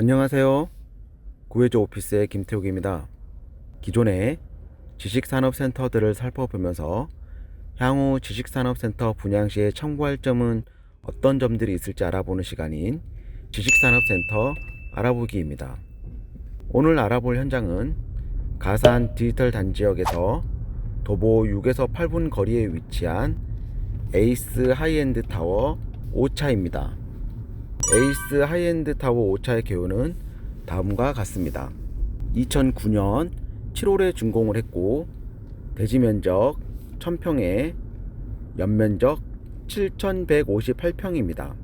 안녕하세요. 구해조 오피스의 김태욱입니다. 기존의 지식산업센터들을 살펴보면서 향후 지식산업센터 분양 시에 참고할 점은 어떤 점들이 있을지 알아보는 시간인 지식산업센터 알아보기입니다. 오늘 알아볼 현장은 가산 디지털 단지역에서 도보 6에서 8분 거리에 위치한 에이스 하이엔드 타워 5차입니다. 에이스 하이엔드 타워 5차의 개요는 다음과 같습니다. 2009년 7월에 준공을 했고 대지 면적 1000평에 연면적 7158평입니다.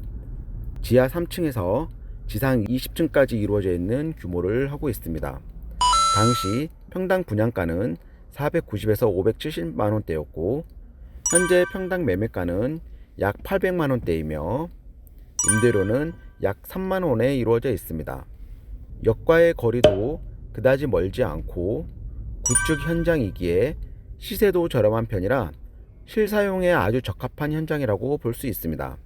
지하 3층에서 지상 20층까지 이루어져 있는 규모를 하고 있습니다. 당시 평당 분양가는 490에서 570만 원대였고 현재 평당 매매가는 약 800만 원대이며 임대료는 약 3만 원에 이루어져 있습니다. 역과의 거리도 그다지 멀지 않고 구축 현장이기에 시세도 저렴한 편이라 실사용에 아주 적합한 현장이라고 볼 수 있습니다.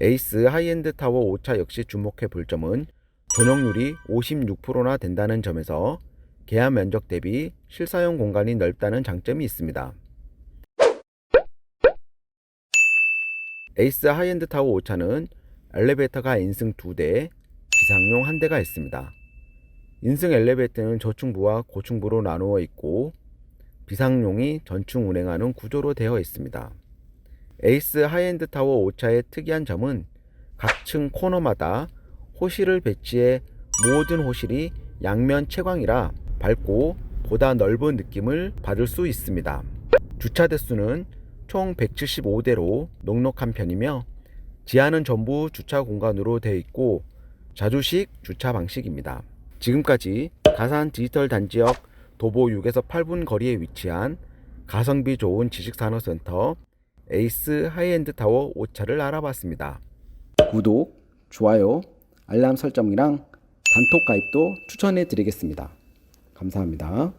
에이스 하이엔드 타워 5차 역시 주목해 볼 점은 전용률이 56%나 된다는 점에서 계약 면적 대비 실사용 공간이 넓다는 장점이 있습니다. 에이스 하이엔드 타워 5차는 엘리베이터가 인승 2대, 비상용 1대가 있습니다. 인승 엘리베이터는 저층부와 고층부로 나누어 있고 비상용이 전층 운행하는 구조로 되어 있습니다. 에이스 하이엔드 타워 5차의 특이한 점은 각 층 코너마다 호실을 배치해 모든 호실이 양면 채광이라 밝고 보다 넓은 느낌을 받을 수 있습니다. 주차 대수는 총 175대로 넉넉한 편이며 지하는 전부 주차 공간으로 되어 있고 자주식 주차 방식입니다. 지금까지 가산 디지털 단지역 도보 6에서 8분 거리에 위치한 가성비 좋은 지식산업센터 에이스 하이엔드 타워 5차를 알아봤습니다. 구독, 좋아요, 알람 설정이랑 단톡 가입도 추천해 드리겠습니다. 감사합니다.